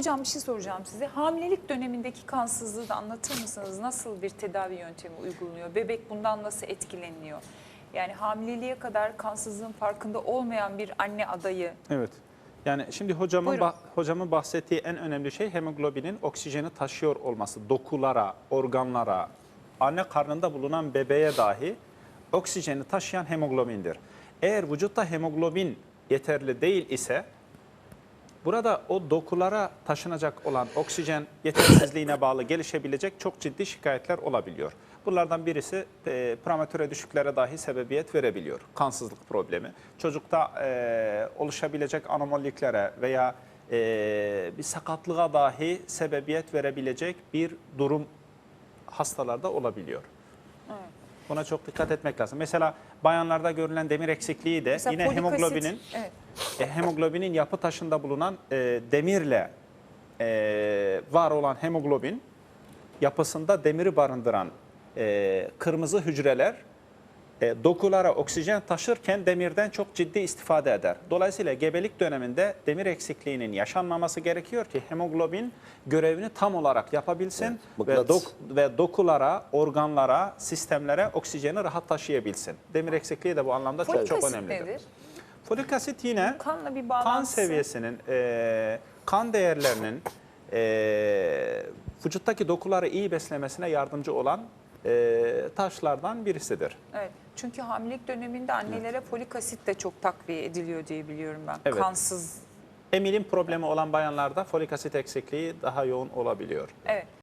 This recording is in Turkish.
Hocam bir şey soracağım size. Hamilelik dönemindeki kansızlığı da anlatır mısınız? Nasıl bir tedavi yöntemi uygulanıyor? Bebek bundan nasıl etkileniyor? Yani hamileliğe kadar kansızlığın farkında olmayan bir anne adayı Evet. Yani şimdi hocamın bah- hocamın bahsettiği en önemli şey hemoglobinin oksijeni taşıyor olması. Dokulara, organlara, anne karnında bulunan bebeğe dahi oksijeni taşıyan hemoglobindir. Eğer vücutta hemoglobin yeterli değil ise burada o dokulara taşınacak olan oksijen yetersizliğine bağlı gelişebilecek çok ciddi şikayetler olabiliyor. Bunlardan birisi e, prematüre düşüklere dahi sebebiyet verebiliyor. Kansızlık problemi. Çocukta e, oluşabilecek anomaliklere veya e, bir sakatlığa dahi sebebiyet verebilecek bir durum hastalarda olabiliyor. Buna çok dikkat etmek lazım. Mesela bayanlarda görülen demir eksikliği de Mesela yine hemoglobinin evet. E, hemoglobinin yapı taşında bulunan e, demirle e, var olan hemoglobin yapısında demiri barındıran e, kırmızı hücreler e, dokulara oksijen taşırken demirden çok ciddi istifade eder. Dolayısıyla gebelik döneminde demir eksikliğinin yaşanmaması gerekiyor ki hemoglobin görevini tam olarak yapabilsin Evet, ve, dok, ve dokulara, organlara, sistemlere oksijeni rahat taşıyabilsin. Demir eksikliği de bu anlamda çok Folik çok önemlidir. nedir? Folik asit yine Kanla bir kan seviyesinin, e, kan değerlerinin e, vücuttaki dokuları iyi beslemesine yardımcı olan e, taşlardan birisidir. Evet. Çünkü hamilelik döneminde annelere folik asit de çok takviye ediliyor diye biliyorum ben. Evet. Kansız. Emilim problemi olan bayanlarda folik asit eksikliği daha yoğun olabiliyor. Evet.